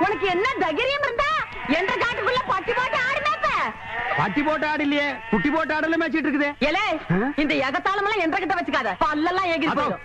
உனக்கு என்ன தைரியம் இருந்தா என்ற காட்டுக்குள்ள பட்டி போட்டு ஆடு மேப்ப பட்டி போட்டு ஆடு இல்லையே குட்டி போட்டு ஆடல மேய்ச்சிட்டு இருக்குது. ஏலே? இந்த எகத்தாளம் எல்லாம் என்ற கிட்ட வச்சுக்காத. பல்லெல்லாம் ஏகி அதோ, போயிடும்.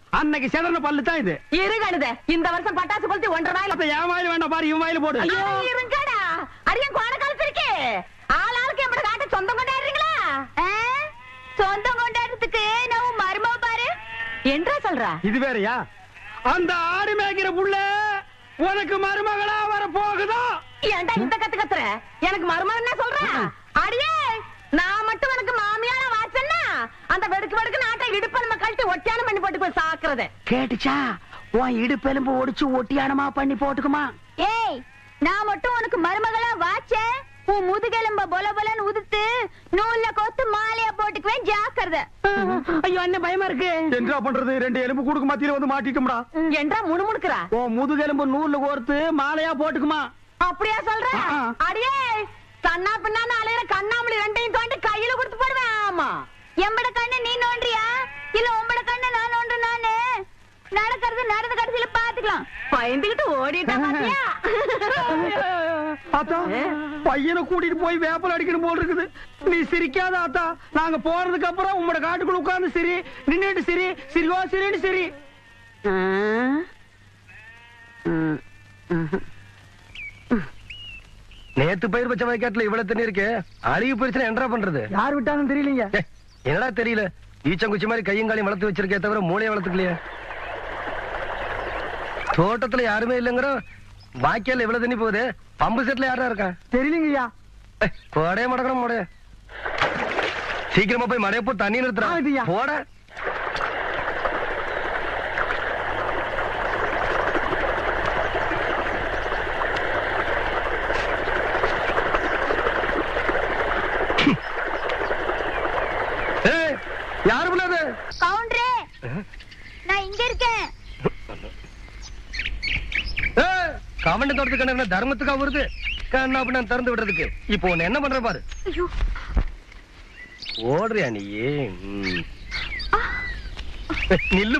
அன்னைக்கு செதறன பல்லு தான் இது. இரு கழுத இந்த வருஷம் பட்டாசு கொளுத்தி ஒன்றரை நாயில அப்ப என் வாயில வேண்டாம் பாரு இவன் வாயில போடு. இருங்கடா. அரியன் கோண காலத்திருக்கு ஆள் ஆளுக்கு எம்பட காட்ட சொந்தம் கொண்டாடுறீங்களா சொந்தம் கொண்டாடுறதுக்கு நான் மருமவ பாரு. என்றா சொல்றா? இது வேறயா? அந்த ஆடு மேய்க்கிற புள்ள உனக்கு மருமகளா வர போகுதோ? ஏன்டா இந்த கத்து கத்துற? எனக்கு மருமகன் சொல்ற? அடியே நான் மட்டும் உனக்கு மாமியார வாச்சன்னா அந்த வெடுக்கு வெடுக்கு நாட்டை இடுப்ப நம்ம கழட்டி ஒட்டியானம் பண்ணி போட்டு போய் சாக்குறது. கேட்டுச்சா? உன் இடுப்பெலும்பு ஒடிச்சு ஒட்டியானமா பண்ணி போட்டுக்குமா? ஏய் நான் மட்டும் உனக்கு மருமகளா வாச்சேன் உன் முதுகெலும்ப பொல பொலன்னு உதுத்து நூல்ல கோத்து மாலையா போட்டுக்குவேன் ஜாக்கிரதை. ஐயோ அண்ணன் பயமா இருக்கு. என்ன பண்றது? ரெண்டு எலும்பு கூடுக்கு மத்தியில வந்து மாட்டிக்கும்டா. என்றா முணுமுணுக்குறா? உன் முதுகெலும்பு நூல்ல கோர்த்து மாலையா போட்டுக்குமா? அப்படியா சொல்ற. அடியே கண்ணா பின்னான்னு அலையிற கண்ணாமலி ரெண்டையும் தோண்டி கையில கொடுத்து போடுவேன். ஆமா. எம்பட கண்ணு நீ நோண்டியா இல்ல உம்பட கண்ணு நான் நோண்டு நானு நடக்கிறது நடந்த கடைசியில பாத்துக்கலாம். பயந்துகிட்டு ஓடிட்டா பாத்தியா? ஆத்தா பையனை கூட்டிட்டு போய் வேப்பல் அடிக்கணும் போல் இருக்குது. நீ சிரிக்காத ஆத்தா. நாங்க போறதுக்கு அப்புறம் உங்களோட காட்டுக்குள்ள உட்கார்ந்து சிரி. நின்னுட்டு சிரி. சிரிவா சிரின்னு சிரி. நேத்து பயிர் வச்ச வயக்காட்டுல இவ்வளவு தண்ணி இருக்கு. அழிவு போயிருச்சுன்னா என்னடா பண்றது. யார் விட்டாங்கன்னு தெரியலீங்க. என்னடா தெரியல? ஈச்சங்குச்சி மாதிரி கையும் காலையும் வளர்த்து வச்சிருக்கே தவிர மூளையை வளர்த்துக்கலையே. தோட்டத்துல யாருமே இல்லைங்கிற பாக்கியால இவ்வளவு தண்ணி போகுது? பம்பு செட்ல யாரா இருக்கா? தெரியலீங்கய்யா போடே மடக்கணும் மடைய சீக்கிரமா போய் மடைய போ தண்ணி ஆ, இதுயா. நிறுத்துறா போட ஏய், யாரு புள்ள அது கவுண்டரே! நான் இங்க இருக்கேன். கவண்ட தோட்டத்துக்கு என்ன தர்மத்துக்கா வருது கண்ணா அப்படின்னு திறந்து விடுறதுக்கு. இப்போ உன்னை என்ன பண்ற பாரு? ஓடுறியா நீ. நில்லு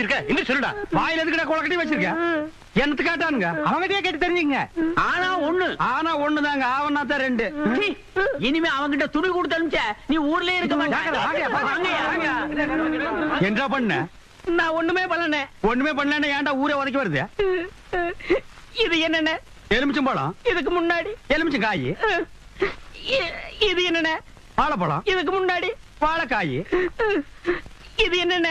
வச்சிருக்க? இன்னும் சொல்லுடா. வாயில எதுக்குடா குளக்கட்டி வச்சிருக்க? என்னத்து கேட்டானுங்க? அவங்கிட்டயே கேட்டு தெரிஞ்சுங்க ஆனா ஒண்ணு. ஆனா ஒண்ணுதாங்க. ஆவனா தான் ரெண்டு. சீ, இனிமே அவங்கிட்ட துணி கொடுத்து அனுப்பிச்ச நீ ஊர்லயே இருக்க என்ன பண்ண? நான் ஒண்ணுமே பண்ணல. ஒண்ணுமே பண்ணலன்னா ஏன்டா ஊரே உதைக்க வருது? இது என்னென்ன? எலுமிச்சம்பழம் இதுக்கு முன்னாடி. எலுமிச்சம் காய். இது என்னென்ன? வாழைப்பழம். இதுக்கு முன்னாடி. வாழைக்காய். இது என்னென்ன?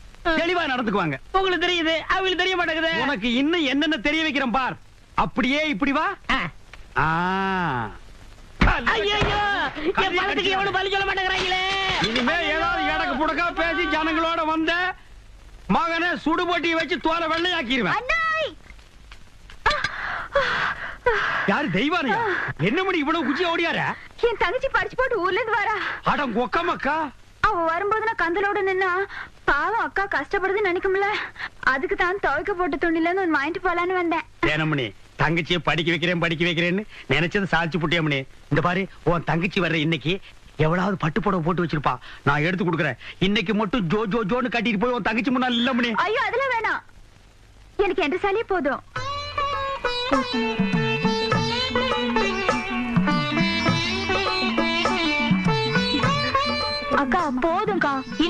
தெளிவா நடந்துக்குவாங்க. உங்களுக்கு தெரியுது அவங்களுக்கு தெரிய மாட்டேங்குது. உனக்கு இன்னும் என்னென்ன தெரிய வைக்கிறேன் பார். அப்படியே இப்படி வா. இனிமே ஏதாவது எடக்கு புடக்கா பேசி ஜனங்களோட வந்த மகனை சுடுபொட்டி வச்சு தோலை வெள்ளையாக்கிடுவேன் யாரு தெய்வானையா? என்ன மணி இவ்வளவு குச்சி ஓடியார? என் தங்கச்சி படிச்சு போட்டு ஊர்ல இருந்து வரா. அடம் கொக்கமக்கா அவ வரும்போது நான் கந்தலோட நின்னா பாவம் அக்கா கஷ்டப்படுதுன்னு நினைக்கும்ல. அதுக்கு தான் துவைக்க போட்ட துணில இருந்து ஒன்னு வாங்கிட்டு போலான்னு வந்தேன். ஏனமணி தங்கச்சியை படிக்க வைக்கிறேன் படிக்க வைக்கிறேன்னு நினைச்சது சாதிச்சு புட்டியாமணி. இந்த பாரு உன் தங்கச்சி வர்ற இன்னைக்கு எவ்வளவு பட்டு புடவை போட்டு வச்சிருப்பா. நான் எடுத்து கொடுக்குறேன். இன்னைக்கு மட்டும் ஜோ ஜோ ஜோன்னு கட்டிட்டு போய் உன் தங்கச்சி முன்னாள் இல்ல மணி. ஐயோ அதெல்லாம் வேணாம். எனக்கு என்ற சாலியே போதும். அக்கா போதும்க்கா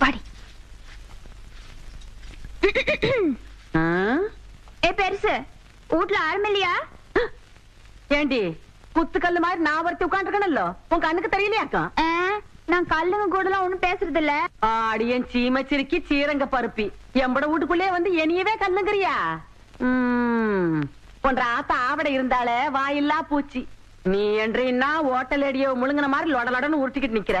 பாடி. ஏ பெருசு வீட்ல ஆளும் இல்லையா? ஏண்டி குத்துக்கல்லு மாதிரி நான் ஒருத்தி உட்காந்துருக்கணும்ல உன் கண்ணுக்கு தெரியலையாக்கா நான் கல்லுங்க கூடலாம் ஒண்ணும் பேசுறது இல்ல ஆடியன் சீமச்சிருக்கி சீரங்க பருப்பி. எம்பட வீட்டுக்குள்ளே வந்து என்னையவே கண்ணுங்கிறியா உம், உன்ற ஆத்தா ஆவட இருந்தாலே வாயில்லா பூச்சி. நீ என்றா ஓட்டல் அடியோ முழுங்கின மாதிரி லொட லொடன்னு உருட்டிக்கிட்டு நிக்கிற.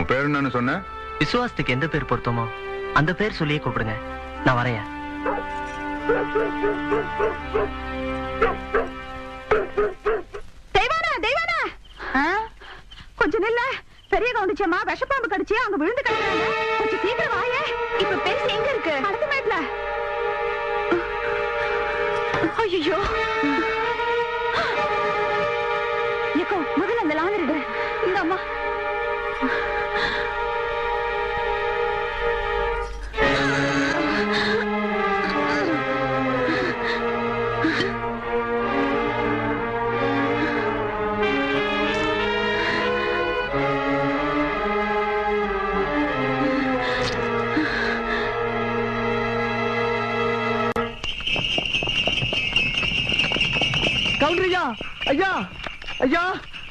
உன் பேர் என்னன்னு சொன்ன? விசுவாசத்துக்கு எந்த பேர் பொருத்தமோ அந்த பேர் சொல்லியே கூப்பிடுங்க. நான் வரையா தெய்வானா தெய்வானா? ஆ? கொஞ்சம் நில்ல. பெரிய கவுண்டிச்சம்மா விஷப்பாம்பு கடிச்சு அங்க விழுந்து கிடக்குறாங்க. கொஞ்சம் சீக்கிரம் வாயே. இப்ப பெருசு எங்க இருக்கு? அடுத்த மேட்ல. ஐயோ முதல்ல அந்த லாந்தரிடு ஐயா ஐயா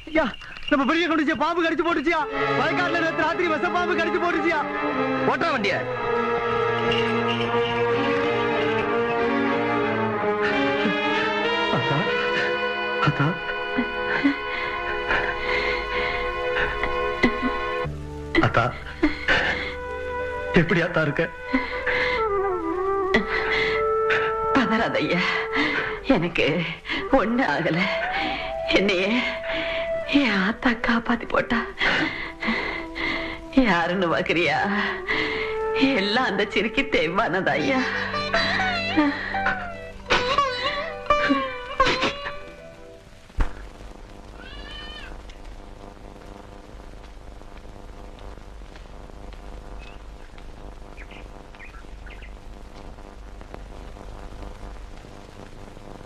ஐயா நம்ம பெரிய கவுண்டிச்சியா பாம்பு கடிச்சு போட்டுச்சியா? வயக்காட்டுல நேத்து ராத்திரி விஷ பாம்பு கடிச்சு போட்டுச்சியா? ஓட்டுற வண்டிய. அத்தா எப்படி அத்தா இருக்க? பதறாத ஐயா எனக்கு ஒண்ணு ஆகல. என்னையே என் ஆத்தா காப்பாத்தி போட்டா. யாருன்னு பாக்குறியா? எல்லாம் அந்த சிறுக்கி தெய்வானதா ஐயா?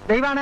தெய்வான?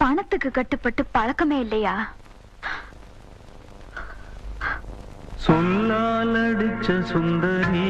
பணத்துக்கு கட்டுப்பட்டு பழக்கமே இல்லையா? சொன்னால் அடிச்ச சுந்தரி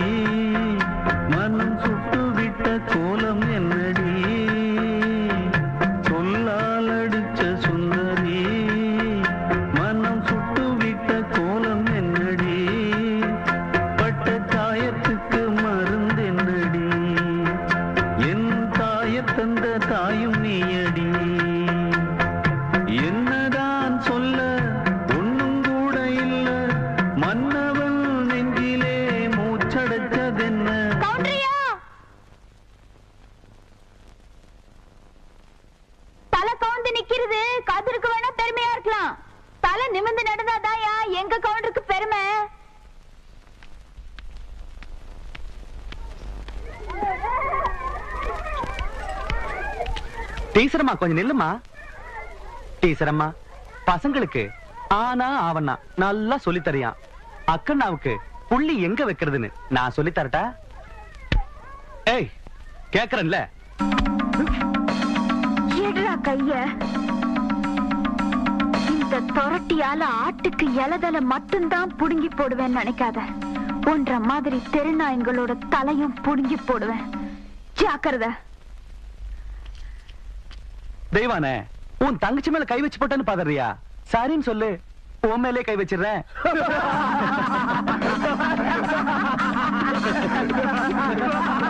பெருமை. டீச்சரம்மா கொஞ்சம் நில்லுமா டீச்சரம்மா பசங்களுக்கு ஆனா ஆவண்ணா நல்லா சொல்லி தரியான் அக்கண்ணாவுக்கு புள்ளி எங்க வைக்கிறதுன்னு நான் சொல்லி தரட்டா ஏய் கேக்குறேன்ல. கைய. தொரட்டியால ஆட்டுக்கு இலதல மட்டும்தான் புடுங்கி போடுவேன்னு நினைக்காத. ஒன்ற மாதிரி தெருநாயங்களோட தலையும் புடுங்கி போடுவேன். ஜாக்கிரதை. தெய்வானே உன் தங்கச்சி மேல கை வச்சு போட்டேன்னு பாதறியா சரின்னு சொல்லு உன் மேலே கை வச்சிடுறேன்.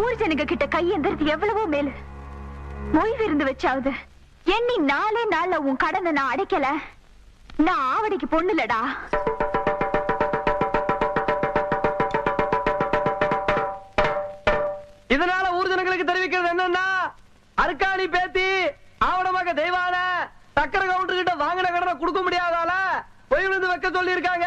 ஊர் ஜனங்க கிட்ட கையெந்திரது எவ்வளவோ மேலு. ஓய்வு இருந்து வச்சாவது எண்ணி நாளே நாள்ல உன் கடனை நான் அடைக்கல. நான் ஆவடிக்கு பொண்ணுலடா. இதனால ஊர் ஜனங்களுக்கு தெரிவிக்கிறது என்னன்னா அருக்காணி பேத்தி ஆவணமாக தெய்வான சக்கர கவுண்டர் கிட்ட வாங்கின கடனை கொடுக்க முடியாதால பொய் விழுந்து வைக்க சொல்லி இருக்காங்க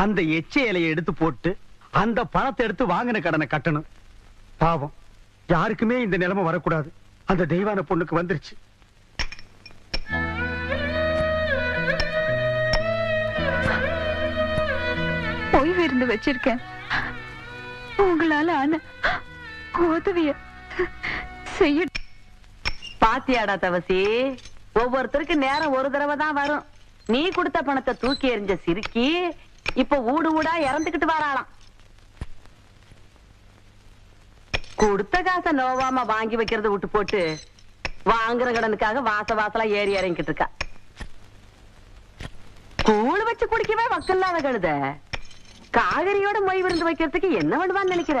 அந்த எச்ச இலையை எடுத்து போட்டு அந்த பணத்தை எடுத்து வாங்கின கடனை கட்டணும். பாவம். யாருக்குமே இந்த நிலைமை வரக்கூடாது. அந்த தெய்வான பொண்ணுக்கு வந்துருச்சு. ஓய்வு இருந்து வச்சிருக்கேன். உங்களால ஆன உதவிய செய்ய பாத்தியாடா தவசி ஒவ்வொருத்தருக்கு நேரம் ஒரு தடவை தான் வரும். நீ கொடுத்த பணத்தை தூக்கி எறிஞ்ச சிரிக்கி இப்ப ஊடு ஊடா இறந்துகிட்டு வராளாம். கொடுத்த காசை நோவாம வாங்கி வைக்கிறத விட்டு போட்டு வாங்குற கடனுக்காக வாச வாசலா ஏறி இறங்கிட்டு இருக்கா. கூழ் வச்சு குடிக்கவே வக்கல்லாத கழுத. காகரியோட மொய் விருந்து வைக்கிறதுக்கு என்ன பண்ணுவான்னு நினைக்கிற?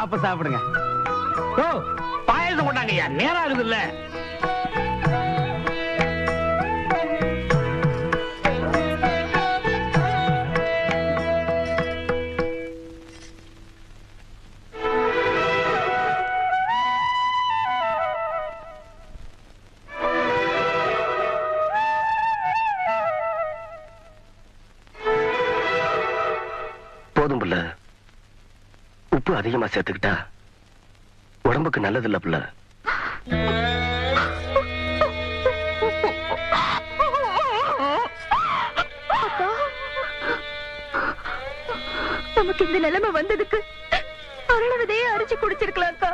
அப்ப சாப்பிடுங்க. ஓ பாயசம் கொண்டாங்க ஐயா நேரம் ஆகுது இல்ல போதும் பிள்ளை. உப்பு அதிகமா சேர்த்துக்கிட்டா உடம்புக்கு நல்லது இல்ல புள்ள நமக்கு இந்த நிலைமை வந்ததுக்கு அருளவதையே அரிச்சு குடிச்சிருக்கலாம்க்கா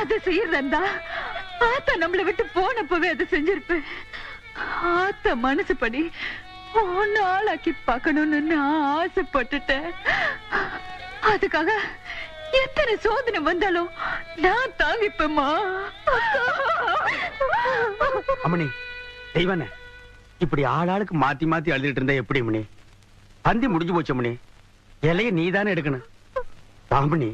அதை செய்யறதா? ஆத்தா நம்மளை விட்டு போனப்பவே அதை செஞ்சிருப்பேன் ஆத்தா மனசுப்படி ஒன்னு ஆளாக்கி பார்க்கணும்னு நான் ஆசைப்பட்டுட்டேன். அதுக்காக எத்தனை சோதனை வந்தாலும் நான் தாங்கிப்பேம்மா. அம்மணி தெய்வனே இப்படி ஆளாளுக்கு மாத்தி மாத்தி அழுதுட்டு இருந்தா எப்படி அம்மணி? பந்தி முடிஞ்சு போச்சு அம்மணி. இலைய நீ தானே எடுக்கணும் பாம்பணி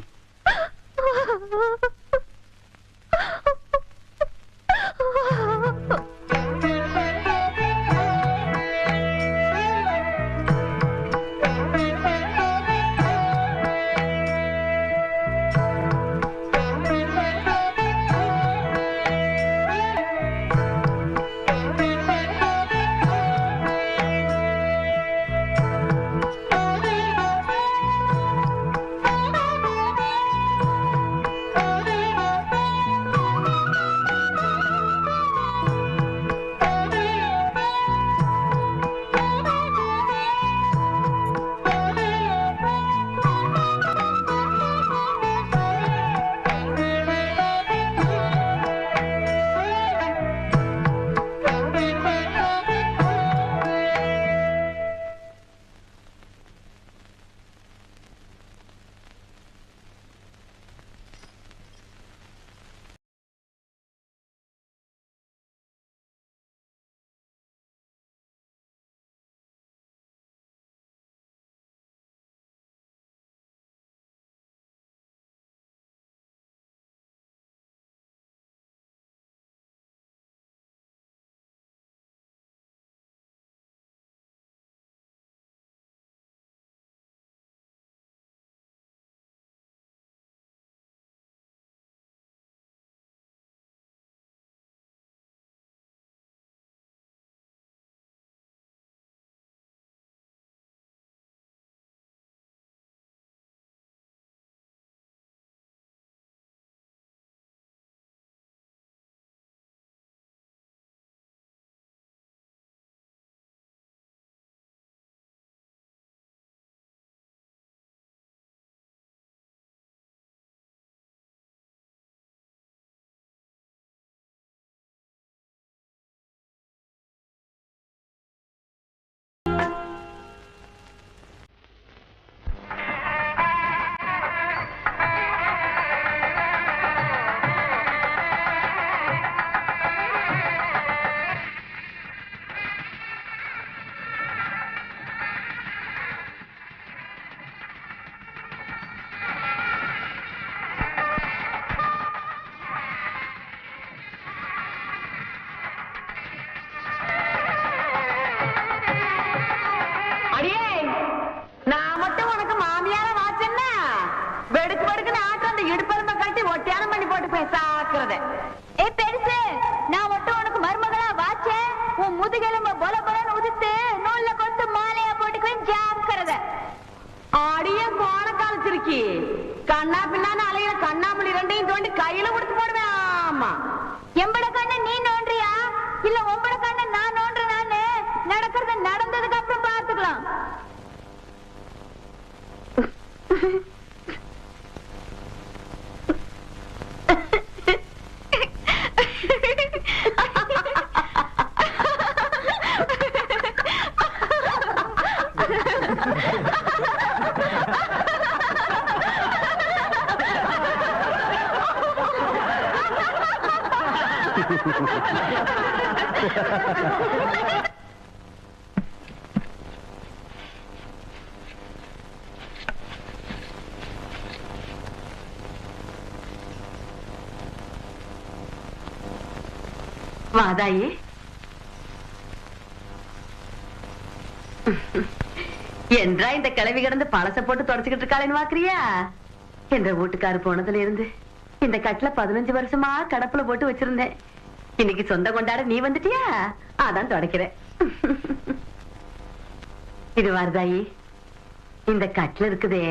சாக்குறத. ஏ பெருசு நான் மட்டும் உனக்கு மருமகளா வாச்சேன் உன் முதுகெலும்ப பொல பொலன்னு உதித்து நூல்ல கொத்து மாலையா போட்டுக்குவேன் ஜாக்கிரதை. அடியே கோண காலச்சிருக்கி கண்ணா பின்னான்னு அலையிற கண்ணாமணி ரெண்டையும் தோண்டி கையில கொடுத்து போடுவேன் ஆமா. எம்பட கண்ண நீ நோன்றியா இல்ல உம்பட கண்ண நான் நோன்றேனான்னு நடக்கிறது நடந்ததுக்கு அப்புறம் பாத்துக்கலாம் வாதாயே என்றா இந்த கிளவி கிடந்து பழச போட்டு தொடச்சுக்கிட்டு இருக்காளேன்னு வாக்குறியா என்ற வீட்டுக்காரு போனதுல இருந்து இந்த கட்டுல பதினஞ்சு வருஷமா கடப்புல போட்டு வச்சிருந்தேன். இன்னைக்கு சொந்த கொண்டாட நீ வந்துட்டியா? அதான் தொடக்கிறேன். இது வருதாயி இந்த கட்டுல இருக்குதே.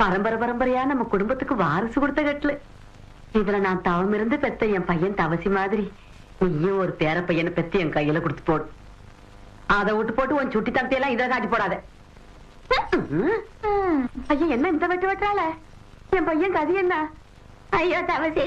பரம்பரை பரம்பரையா நம்ம குடும்பத்துக்கு வாரிசு கொடுத்த கட்டுல. இதுல நான் தவம் இருந்து பெத்த என் பையன் தவசி மாதிரி. நீயும் ஒரு பேர பையனை பெத்து என் கையில கொடுத்து போடு. அதை விட்டு போட்டு உன் சுட்டி தம்பி இதை காட்டி போடாத. ஐயா என்ன இந்த வெட்டு வெட்டுறாள? என் பையன் கதி என்ன? ஐயோ தவசி.